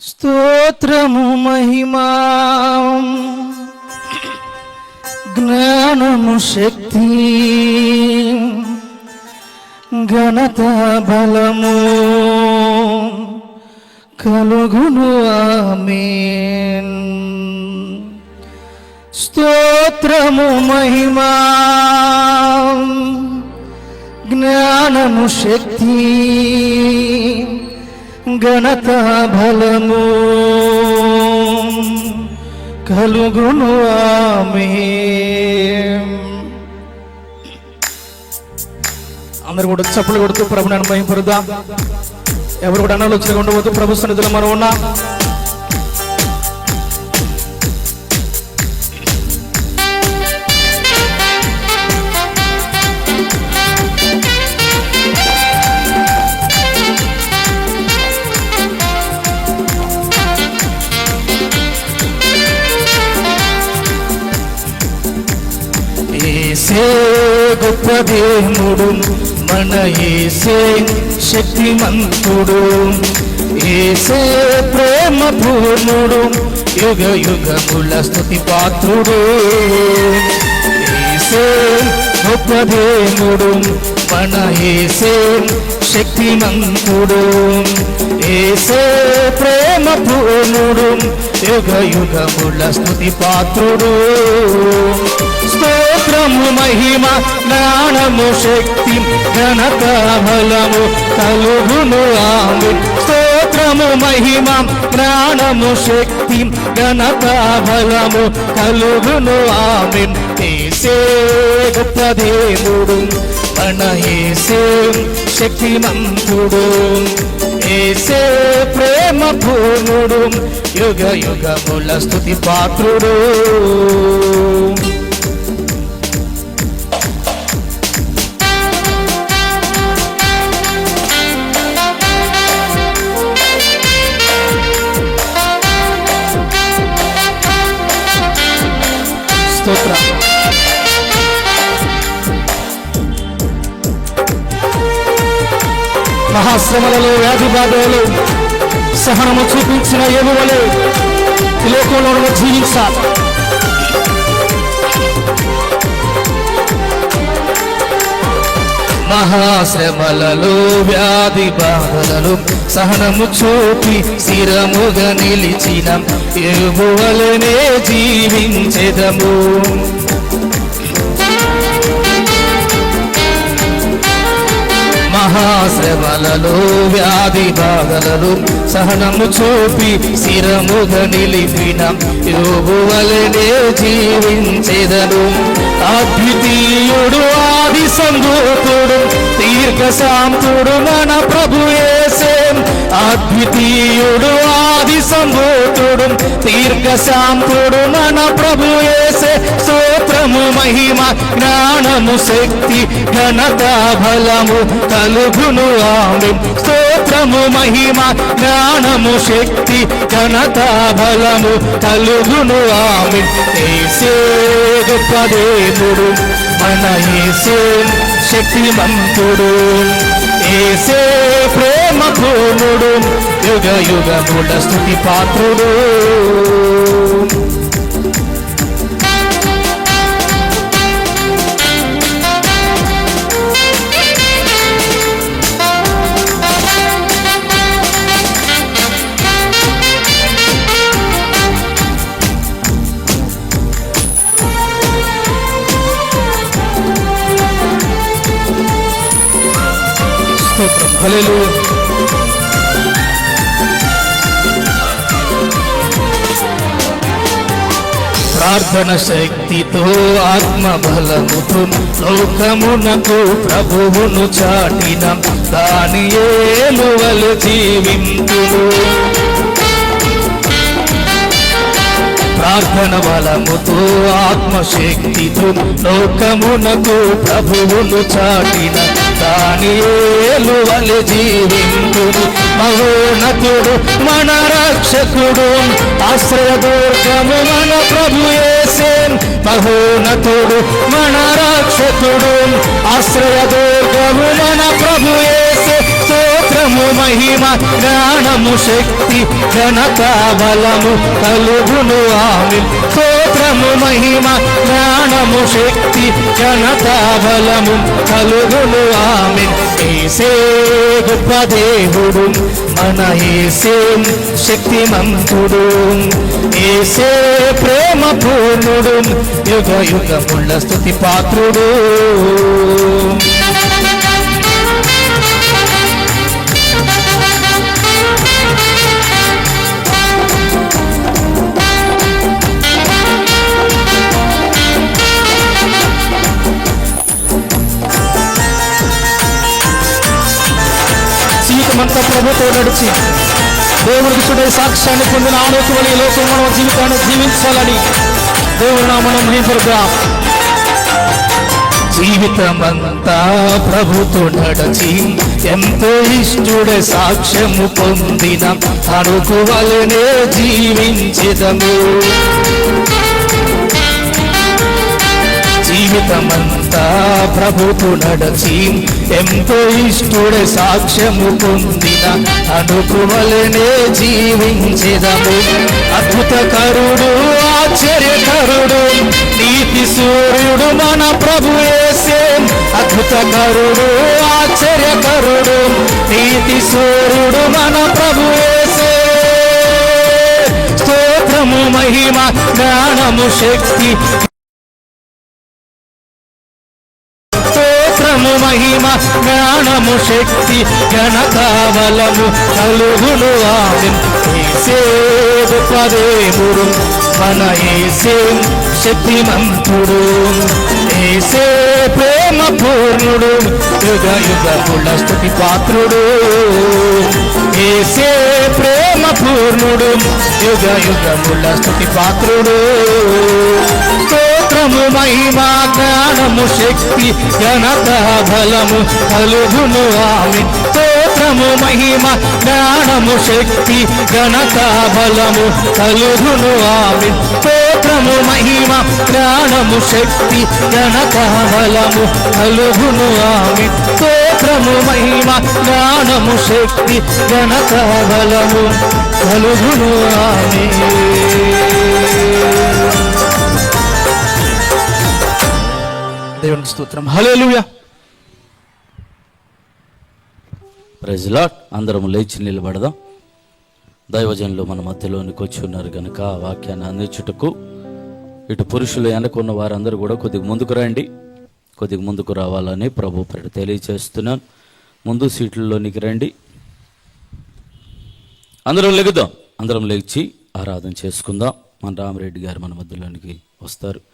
స్తోత్రము మహిమా. జ్ఞానము శక్తి. ఘనత బలము. కలుగును ఆమె స్తోత్రము మహిమా. జ్ఞానము శక్తి. ఘనత బలము. కలుగును ఆమె. అందరు కూడా చప్పులు కొడుతూ ప్రభుని అనుభవింపరుదా ఎవరు కూడా అనాలోచన ఉండవద్దు. ప్రభు సన్నిధిలో మనం ఉన్నాం. గొప్ప దేవుడు మన ఏసే శక్తిమంతుడు. ఏసే ప్రేమ పూర్ణుడు యుగ యుగముల స్థుతి పాత్రుడు. ఏసే గొప్ప దేవుడు మన ఏసే శక్తిమంతుడు. ఏసే ప్రేమ పూర్ణుడు యుగ యుగముల స్థుతి పాత్రుడు. స్తోత్రము మహిమ జ్ఞానము శక్తి ఘనత బలము కలుగును ఆమె. స్తోత్రము మహిమ జ్ఞానము శక్తి ఘనత బలము కలుగును ఆమె. ఏసే గొప్ప దేవుడు మన ఏసే శక్తిమంతుడు. ఏసే పూర్ణుడు యుగ యుగముల స్థుతి పాత్రుడు. స్తోత్ర. మహాశ్రమలలో వ్యాధి బాధలు సహనము చూపించిన ఎగువలే ఈ లోకంలో జీవించాలి మహాశ్రమలలో వ్యాధి బాధలను సహనము చూపి స్థిరముగా నిలిచిన. ఎగువలనే జీవించెదము. మహాశ్రమలలో వ్యాధి బాధలను సహనము చూపి స్థిరముగా నిలిపిన. యోగువలనే జీవించెదను. అద్వితీయుడు ఆది సంగూతుడు దీర్ఘ శాంతుడు మన ప్రభు యేసే. అద్వితీయుడు ఆది సంగూతుడు దీర్ఘ శాంతుడు మన ప్రభు ఏసే స్తోత్రము మహిమ జ్ఞానము శక్తి ఘనత బలము కలుగును ఆమె. స్తోత్రము మహిమ జ్ఞానము శక్తి ఘనత బలము కలుగును ఆమె. ఏసే గొప్ప దేవుడు మన ఏసే శక్తిమంతుడు ఏసే ప్రేమ పూర్ణుడు యుగ యుగముల స్థుతి పాత్రుడు. హల్లెలూయా ప్రార్థన శక్తితో ఆత్మ బలముతో లోకమునకు ప్రభువును చాటిన దాని ఏలువలు జీవింతుడు ప్రార్థన బలముతో ఆత్మశక్తితో లోకమునకు ప్రభువును చాటిన దానియేలు వలె జీవింతుడు మహోన్నతుడు మన రక్షకుడు ఆశ్రయదుర్గము మన ప్రభు యేసే. మహోన్నతుడు మన రక్షకుడు ఆశ్రయదుర్గము మన ప్రభు యేసే. స్తోత్రము మహిమ జ్ఞానము శక్తి ఘనత బలము కలుగును ఆమె. స్తోత్రము మహిమ జ్ఞానము శక్తి ఘనత బలము కలుగును ఆమె. ఏసే గొప్ప దేవుడు మన ఏసే శక్తిమంతుడు. ఏసే ప్రేమ పూర్ణుడు యుగ యుగముళ్ళ స్థుతి పాత్రుడు. జీవితమంతా ప్రభుతో నడిచి దేవుడికి చూడే సాక్ష్యాన్ని పొందిన ఆలోచన ఈ లోకంలో మన జీవితాన్ని జీవించాలని దేవుడు నామనం మహిపరుగా జీవితమంతా ప్రభుతో నడచి ఎంతో ఇష్టుడే సాక్ష్యము పొందిన అనుకువలనే జీవించదము. ప్రభుతు నడచి ఎంతో ఇష్టుడే సాక్ష్యము పొందిన అనుకువలనే జీవించెదము. అద్భుతకరుడు ఆశ్చర్యకరుడు నీతి సూర్యుడు మన ప్రభు వేసే యేసే అద్భుతకరుడు ఆశ్చర్యకరుడు నీతి సూర్యుడు మన ప్రభు వేసే స్తోత్రము మహిమ జ్ఞానము శక్తి స్తోత్రము మహిమ జ్ఞానము శక్తి ఘనత బలము కలుగును ఆమె. ఏసే గొప్ప మన ఏసే శక్తిమంతుడు. ఏసే ప్రేమ పూర్ణుడు యుగ యుగముల స్థుతి పాత్రుడు. ఏసే ప్రేమ పూర్ణుడు యుగ యుగముల స్థుతి పాత్రుడు. కలుగు మహిమా జ్ఞానము శక్తి ఘనత బలము కలుగును ఆమె. స్తోత్రము మహిమ జ్ఞానము శక్తి ఘనత బలము కలుగును ఆమె. స్తోత్రము మహిమ జ్ఞానము శక్తి ఘనత బలము కలుగును ఆమె. స్తోత్రము మహిమ జ్ఞానము శక్తి ఘనత బలము కలుగును ఆమె. దేవునికి స్తోత్రం. హల్లెలూయా ప్రజలాట్ అందరం లేచి నిలబడదాం. దైవజనులు మన మధ్యలోనికి వచ్చి ఉన్నారు కనుక ఆ వాక్యాన్ని అందించుటకు ఇటు పురుషులు వెనకున్న వారందరూ కూడా కొద్దిగా ముందుకు రండి. కొద్దిగా ముందుకు రావాలని ప్రభు పేరు తెలియజేస్తున్నాను. ముందు సీట్లలోనికి రండి. అందరం లెగుదాం. అందరం లేచి ఆరాధన చేసుకుందాం. మన రామరెడ్డి గారు మన మధ్యలోనికి వస్తారు.